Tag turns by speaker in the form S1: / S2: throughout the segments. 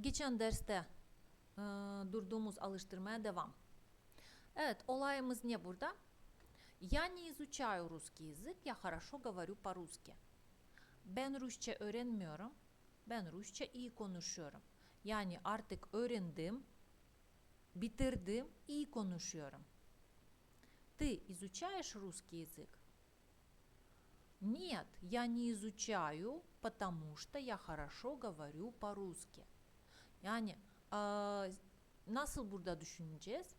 S1: Geçen derste e, durduğumuz alıştırmaya devam. Evet, olayımız ne burada? Я не изучаю русский язык, я хорошо говорю по-русски. Ben Rusça öğrenmiyorum, ben Rusça iyi konuşuyorum. Yani artık öğrendim, bitirdim, iyi konuşuyorum. Ты изучаешь русский язык? Нет, я не изучаю, потому что я хорошо говорю по-русски. Yani eee, nasıl burada düşüneceğiz?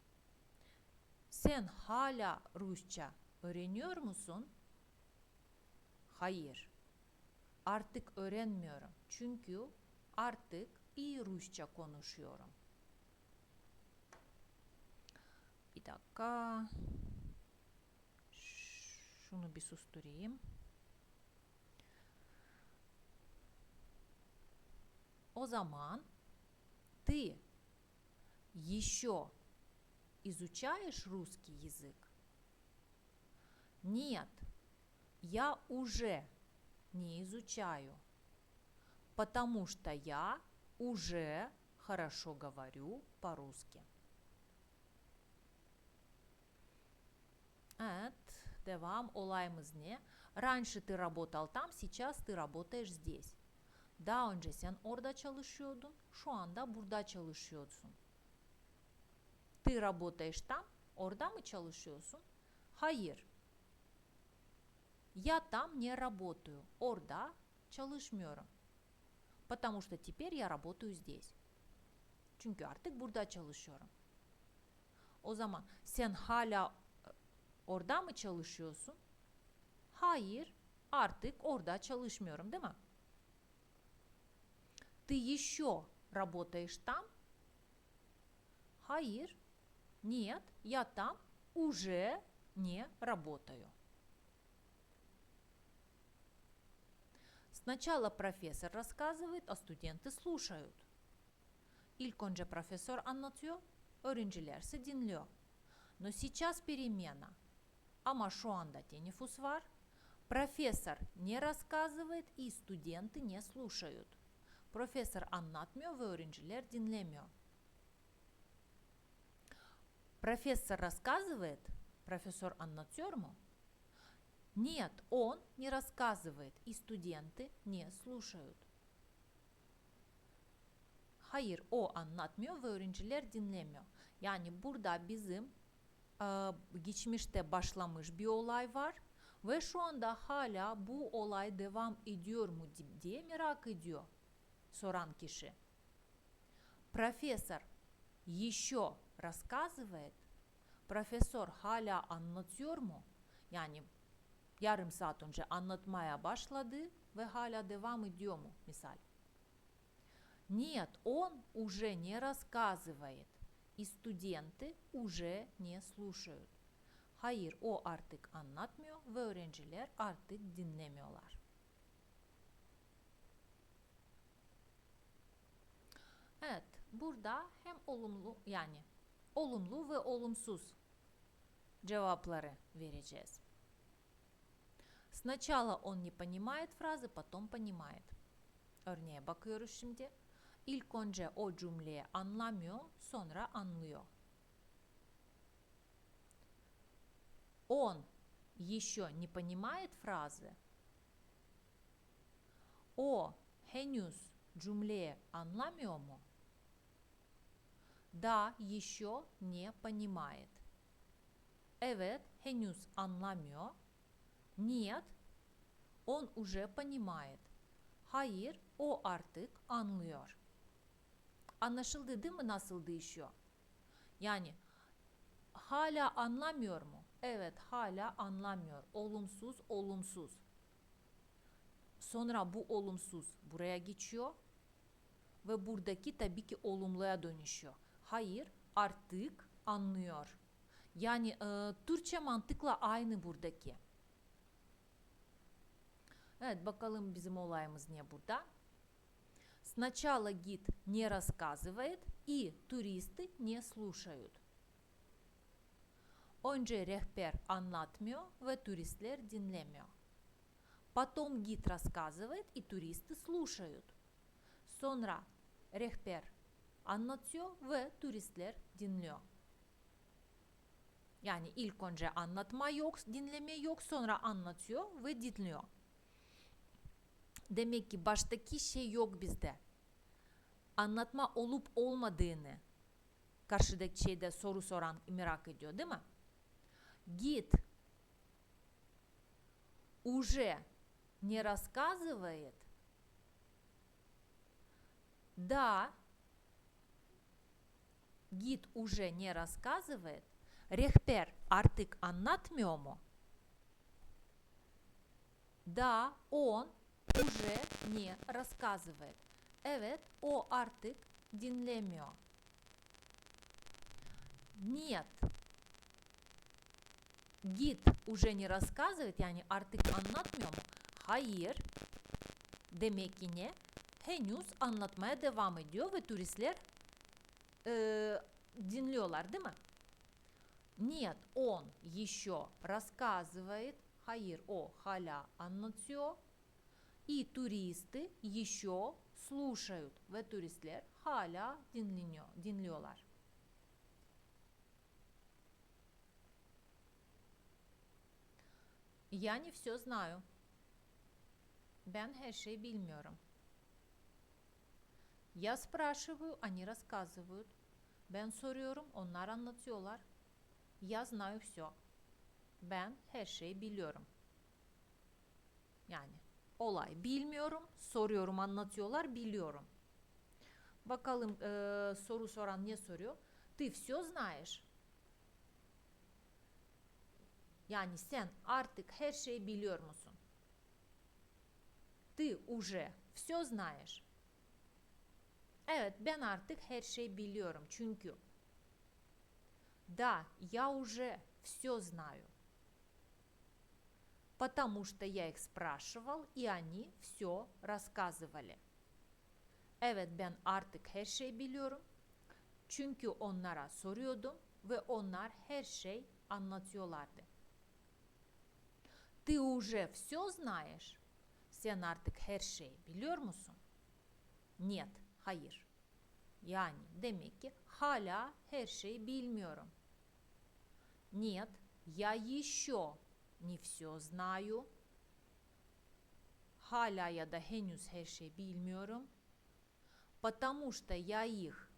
S1: Sen hala Rusça öğreniyor musun? Hayır. Artık öğrenmiyorum. Çünkü artık iyi Rusça konuşuyorum. Bir dakika. Şunu bir susturayım. O zaman ты еще изучаешь русский язык? Нет, я уже не изучаю, потому что я уже хорошо говорю по-русски. Evet, devam. Olayımız ne? Раньше ты работал там, сейчас ты работаешь здесь. Daha önce sen orada çalışıyordun, şu anda burada çalışıyorsun. Ты работаешь там, orada mı çalışıyorsun? Hayır. Я там не работаю, orada çalışmıyorum. Потому что теперь я работаю здесь. Çünkü artık burada çalışıyorum. O zaman sen hala e, orada mı çalışıyorsun? Hayır, artık orada çalışmıyorum, değil mi? Ты еще работаешь там? Hayır. Нет, я там уже не работаю. Сначала профессор рассказывает, а студенты слушают. İlk önce profesör anlatıyor, öğrencilerse dinliyor. Но сейчас перемена. Teneffüs var. Профессор не рассказывает и студенты не слушают. Profesör anlatmıyor ve öğrenciler dinlemiyor. Профессор рассказывает, профессор anlatıyor mu? Нет, он не рассказывает, и студенты не слушают. Hayır, o anlatmıyor ve öğrenciler dinlemiyor. Yani burada bizim e, geçmişte başlamış bir olay var ve şu anda hala bu olay devam ediyor mu di- diye merak ediyor soran kişi. Профессор еще рассказывает, profesör hala anlatıyor mu? Yani yarım saat önce anlatmaya başladı ve hala devam ediyor mu misal? Нет, он уже не рассказывает, и студенты уже не слушают. Hayır, o artık anlatmıyor ve öğrenciler artık dinlemiyorlar. Evet, burada hem olumlu yani olumlu ve olumsuz cevapları vereceğiz. Сначала он не понимает фразы, потом понимает. Örneğe bakıyoruz şimdi. İlk önce o cümleyi anlamıyor, sonra anlıyor. Он еще не понимает фразы. O henüz cümleyi anlamıyor mu? Да, еще не понимает. Evet, henüz anlamıyor. Нет, он уже понимает. Hayır, o artık anlıyor. Anlaşıldı değil mi nasıl değişiyor? Yani hala anlamıyor mu? Evet, hala anlamıyor. Olumsuz, olumsuz. Sonra bu olumsuz buraya geçiyor ve buradaki tabii ki olumluya dönüşüyor. Hayır, artık anlıyor. Yani e, Türkçe mantıkla aynı buradaki. Evet, bakalım bizim olayımız ne burada? Сначала гид не рассказывает, и туристы не слушают. Önce rehber anlatmıyor ve turistler dinlemiyor. Потом гид рассказывает, и туристы слушают. Sonra rehber anlatıyor ve turistler dinliyor. Yani ilk önce anlatma yok, dinleme yok, sonra anlatıyor ve dinliyor. Demek ki baştaki şey yok bizde. Anlatma olup olmadığını karşıdaki şeyde soru soran merak ediyor değil mi? Гид уже не рассказывает? Да, git уже не рассказывает. Artık anlatmıyor mu? Да, он уже не рассказывает. Evet, o artık dinlemiyor. Нет. Git уже не рассказывает, yani artık anlatmıyor mu? Hayır. Demek ki ne? Henüz anlatmaya devam ediyor dinliyorlar değil mi? Нет, он еще рассказывает. Hayır, o hala anlatıyor. И туристы еще слушают. Ve turistler hala dinliyor, dinliyorlar. Я не все знаю. Her şeyi bilmiyorum. Я спрашиваю, они рассказывают. Ben soruyorum, onlar anlatıyorlar. Я знаю все. Ben her şeyi biliyorum. Yani olay bilmiyorum, soruyorum, anlatıyorlar, biliyorum. Bakalım eee, soru soran ne soruyor? Ты все знаешь? Yani sen artık her şeyi biliyor musun? Ты уже все знаешь? Evet, ben artık her şeyi biliyorum çünkü Да, я уже все знаю. Потому что я их спрашивал, и они все рассказывали. Evet, ben artık her şeyi biliyorum. Çünkü onlara soruyordum ve onlar her şey anlatıyorlardı. Ты уже все знаешь? Sen artık her şeyi biliyor musun? Нет, hayır. Yani demek ki hala her şeyi bilmiyorum. Нет, я еще не все знаю. Hala ya da henüz her şeyi bilmiyorum. Потому что я их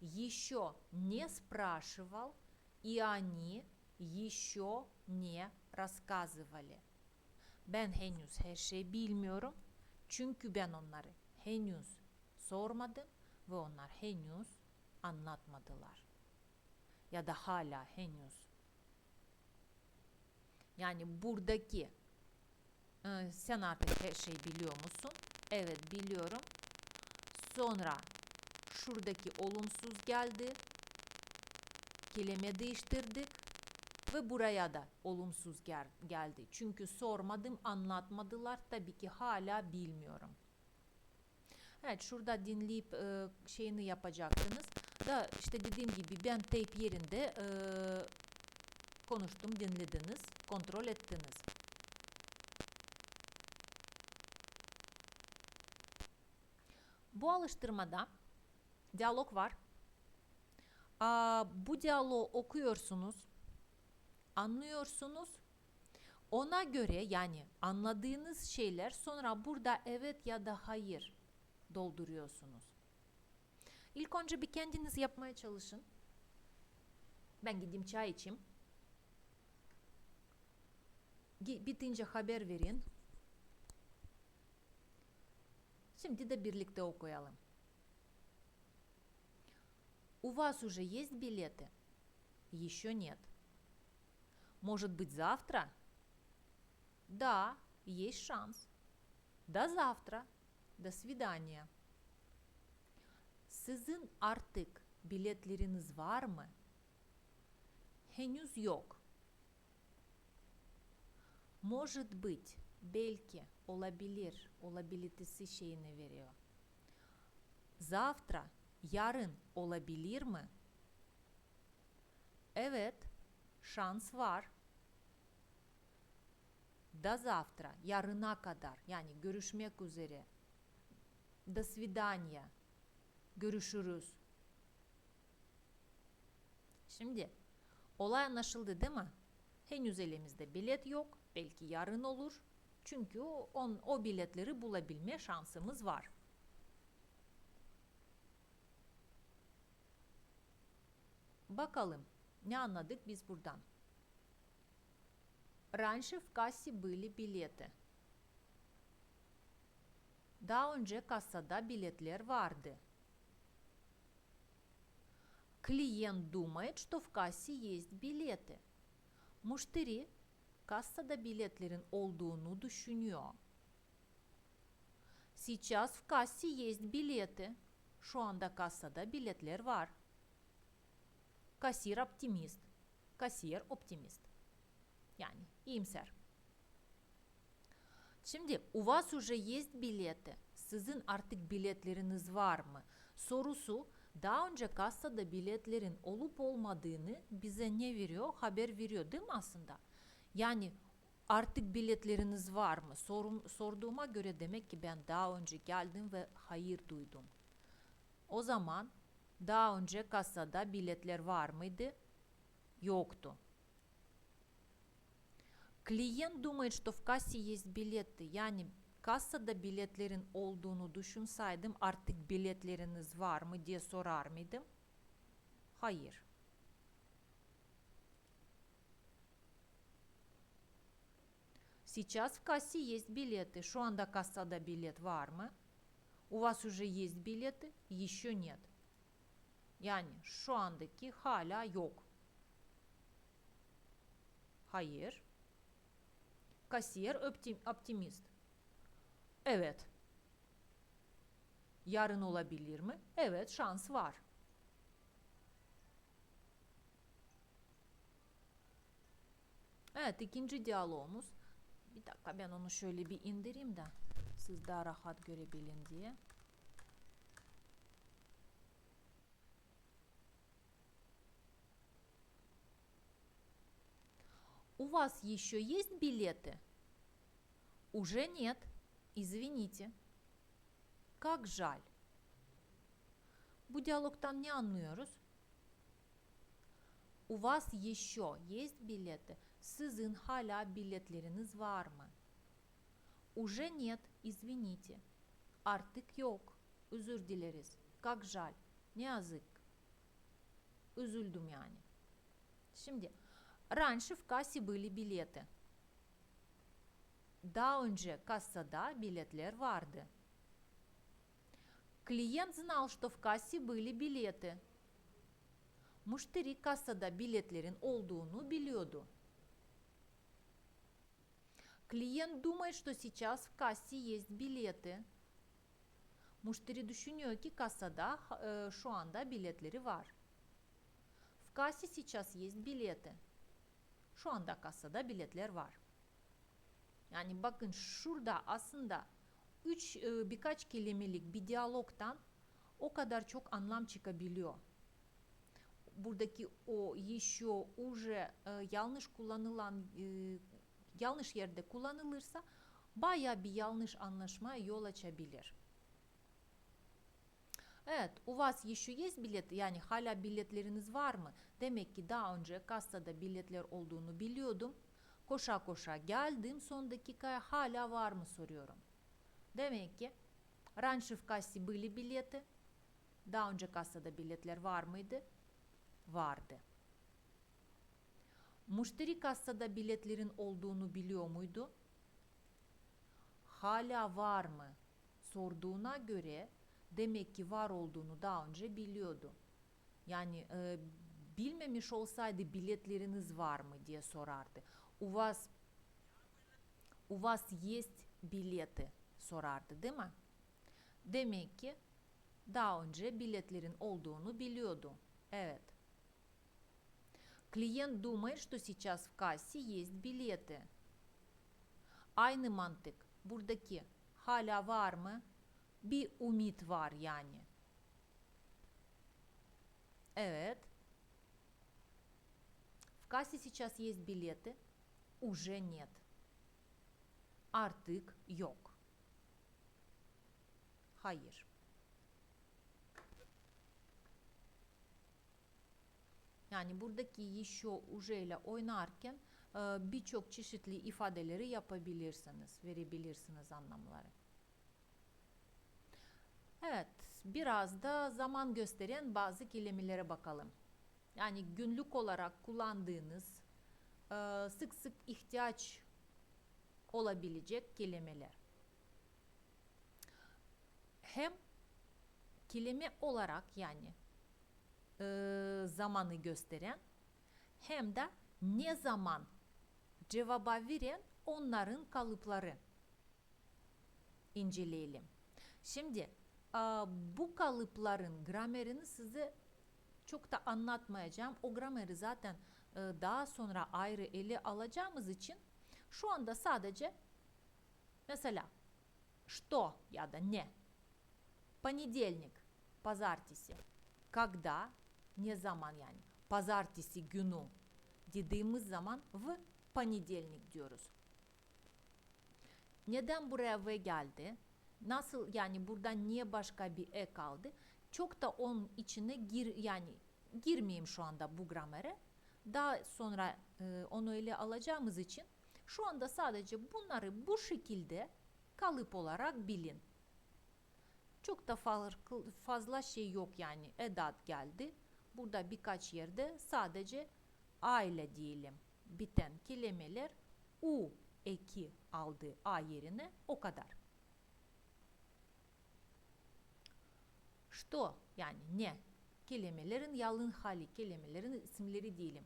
S1: еще не спрашивал, и они еще не рассказывали. Ben henüz her şeyi bilmiyorum. Çünkü ben onları henüz sormadım ve onlar henüz anlatmadılar. Ya da hala henüz. Yani buradaki e, sen artık her şeyi biliyor musun? Evet biliyorum. Sonra şuradaki olumsuz geldi. Kelime değiştirdik ve buraya da olumsuz gel- geldi. Çünkü sormadım, anlatmadılar. Tabii ki hala bilmiyorum. Evet şurada dinleyip e, şeyini yapacaktınız. Da işte dediğim gibi ben tape yerinde e, konuştum, dinlediniz, kontrol ettiniz. Bu alıştırmada diyalog var. Aa, bu diyaloğu okuyorsunuz, anlıyorsunuz. Ona göre yani anladığınız şeyler sonra burada evet ya da hayır dolduruyorsunuz. İlk önce bir kendiniz yapmaya çalışın. Ben gideyim çay içeyim. Gi- Bitince haber verin. Şimdi de birlikte okuyalım. У вас уже есть билеты? Еще нет. Может быть, завтра? Да, есть шанс. До завтра. До свидания. Sizin artık biletleriniz var mı? Henüz yok. Может быть, belki, olabilir, olabilitesi şeyini veriyor. Завтра, yarın olabilir mi? Evet, şans var. До завтра, yarına kadar, yani görüşmek üzere. До свидания, Görüşürüz. Şimdi olay anlaşıldı değil mi? Henüz elimizde bilet yok. Belki yarın olur. Çünkü o, on, o biletleri bulabilme şansımız var. Bakalım ne anladık biz buradan? Раньше в кассе были билеты. Daha önce kasada biletler vardı. Клиент думает, что в кассе есть билеты. Müşteri kasada biletlerin olduğunu düşünüyor. Сейчас в кассе есть билеты. Anda kasada biletler var. Кассир оптимист. Kasiyer optimist. Yani iyimser. Şimdi у вас уже есть билеты. Sizin artık biletleriniz var mı? Sorusu daha önce kasada biletlerin olup olmadığını bize ne veriyor? Haber veriyor değil mi aslında? Yani artık biletleriniz var mı? Sorum, sorduğuma göre demek ki ben daha önce geldim ve hayır duydum. O zaman daha önce kasada biletler var mıydı? Yoktu. Клиент думает, что в кассе есть билеты. Yani kasada biletlerin olduğunu düşünsaydım artık biletleriniz var mı diye sorar mıydım? Hayır. Сейчас в кассе есть билеты. Şu anda kasada bilet var mı? У вас уже есть билеты? Еще нет. Yani şu andaki hala yok. Hayır. Kasiyer optim, optimist. Evet. Yarın olabilir mi? Evet, şans var. Evet, ikinci diyalogumuz. Bir dakika ben onu şöyle bir indireyim de siz daha rahat görebilin diye. У вас еще есть билеты? Уже нет. Извините. Как жаль. Bu diyalogtan ne anlıyoruz? У вас еще есть билеты? Sizin hala biletleriniz var mı? Уже нет, извините. Yok. Özür dileriz. Как жаль. Yazık. Üzüldüm yani. Şimdi Раньше в кассе были билеты. Önce kasada biletler vardı. Клиент знал, что в кассе были билеты. Müşteri kasada biletlerin olduğunu biliyordu. Клиент думает, что сейчас в кассе есть билеты. Müşteri düşünüyor ki kasada e, şu anda. В кассе сейчас есть билеты. Şu anda kasada biletler var. Yani bakın şurada aslında üç e, birkaç kelimelik bir diyalogtan o kadar çok anlam çıkabiliyor. Buradaki o, еще, уже e, yanlış kullanılan e, yanlış yerde kullanılırsa baya bir yanlış anlaşmaya yol açabilir. Evet, у вас еще есть билет? Yani hala biletleriniz var mı? Demek ki daha önce kasada biletler olduğunu biliyordum. Koşa koşa geldim. Son dakikaya hala var mı soruyorum. Demek ki раньше в кассе были билеты. Daha önce kasada biletler var mıydı? Vardı. Müşteri kasada biletlerin olduğunu biliyor muydu? Hala var mı? Sorduğuna göre demek ki var olduğunu daha önce biliyordu. Yani e, bilmemiş olsaydı biletleriniz var mı diye sorardı. У вас у вас есть билеты sorardı değil mi? Demek ki daha önce biletlerin olduğunu biliyordu. Evet. Клиент думает, что сейчас в кассе есть билеты. Aynı mantık. Buradaki hala var mı? bir umut var yani. Evet. В кассе сейчас есть билеты? Уже нет. Artık yok. Hayır. Yani buradaki еще уже oynarken birçok çeşitli ifadeleri yapabilirsiniz, verebilirsiniz anlamları. Evet, biraz da zaman gösteren bazı kelimelere bakalım. Yani günlük olarak kullandığınız, e, sık sık ihtiyaç olabilecek kelimeler. Hem kelime olarak yani e, zamanı gösteren hem de ne zaman cevaba veren onların kalıpları inceleyelim. Şimdi bu kalıpların gramerini size çok da anlatmayacağım. O grameri zaten e, daha sonra ayrı ele alacağımız için şu anda sadece mesela что ya da ne понедельник pazartesi когда ne zaman yani pazartesi günü dediğimiz zaman v понедельник diyoruz. Neden buraya v geldi? Nasıl yani burada niye başka bir e kaldı? Çok da onun içine gir yani girmeyeyim şu anda bu gramere. Daha sonra e, onu ele alacağımız için şu anda sadece bunları bu şekilde kalıp olarak bilin. Çok da fazla şey yok yani edat geldi. Burada birkaç yerde sadece aile diyelim biten kelimeler u eki aldı a yerine o kadar. Что yani ne kelimelerin yalın hali kelimelerin isimleri diyelim.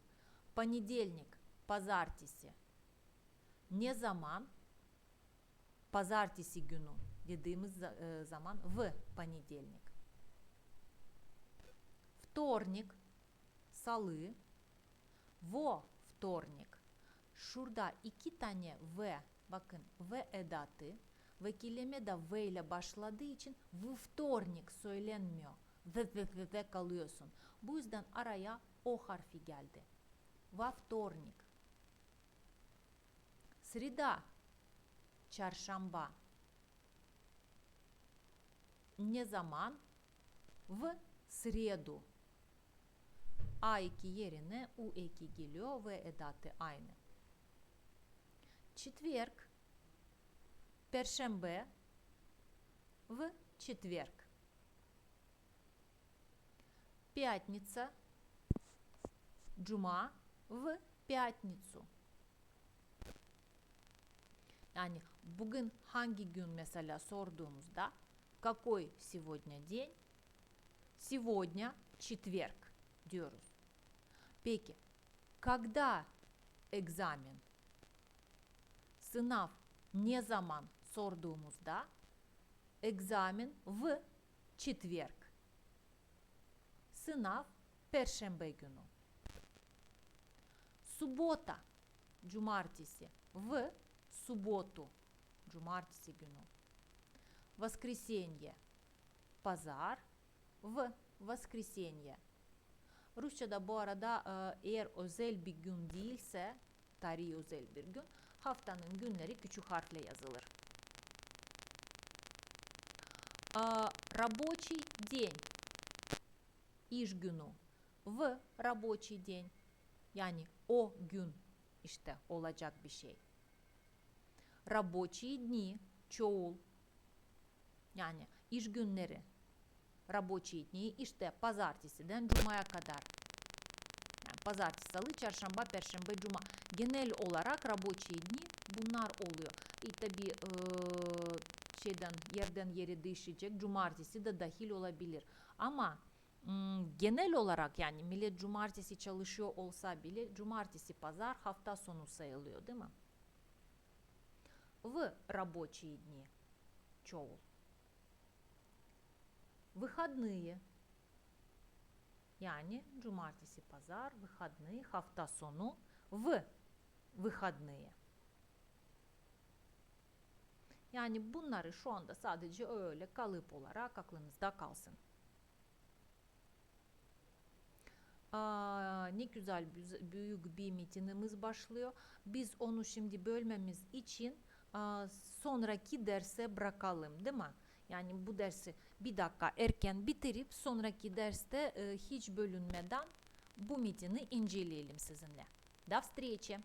S1: Понедельник, pazartesi. Ne zaman? Pazartesi günü dediğimiz e, zaman в понедельник. Вторник, salı. Во вторник. Şurada iki tane v, bakın v edatı ve kelime de v ile başladığı için v вторник söylenmiyor. V, v, v, v kalıyorsun. Bu yüzden araya o harfi geldi. Во вторник. Среда, çarşamba. Ne zaman? В среду. A2 yerine U2 geliyor ve edatı aynı. Четверг, Першембе, в четверг. Пятница, Cuma, в пятницу. Yani bugün hangi gün mesela sorduğumuzda какой сегодня день? Сегодня четверг diyoruz. Peki, когда экзамен? Sınav ne zaman sorduğumuzda egzamin в четверг. Perşembe günü. Subota cumartesi в субботу cumartesi günü. Воскресенье pazar в воскресенье. Arada e, eğer özel bir gün değilse, tarihi özel bir gün, haftanın günleri küçük harfle yazılır. А, Рабочий день. İş günü. В рабочий день. Yani o gün işte olacak bir şey. Рабочие дни. Çoğul. Yani iş günleri. Рабочие дни işte pazartesiden cumaya kadar. Yani pazartesi, salı, çarşamba, perşembe, cuma. Genel olarak рабочие dni bunlar oluyor. E tabi e, şeyden yerden yere değişecek. Cumartesi de dahil olabilir. Ama genel olarak yani millet cumartesi çalışıyor olsa bile cumartesi, pazar hafta sonu sayılıyor değil mi? В рабочие дни. Çoğul. Выходные. Yani cumartesi, pazar, выходные, hafta sonu, в выходные. Yani bunları şu anda sadece öyle kalıp olarak aklınızda kalsın. Aa, ne güzel büyük bir mitinimiz başlıyor. Biz onu şimdi bölmemiz için aa, sonraki derse bırakalım değil mi? Yani bu dersi bir dakika erken bitirip sonraki derste e, hiç bölünmeden bu metini inceleyelim sizinle. До встречи!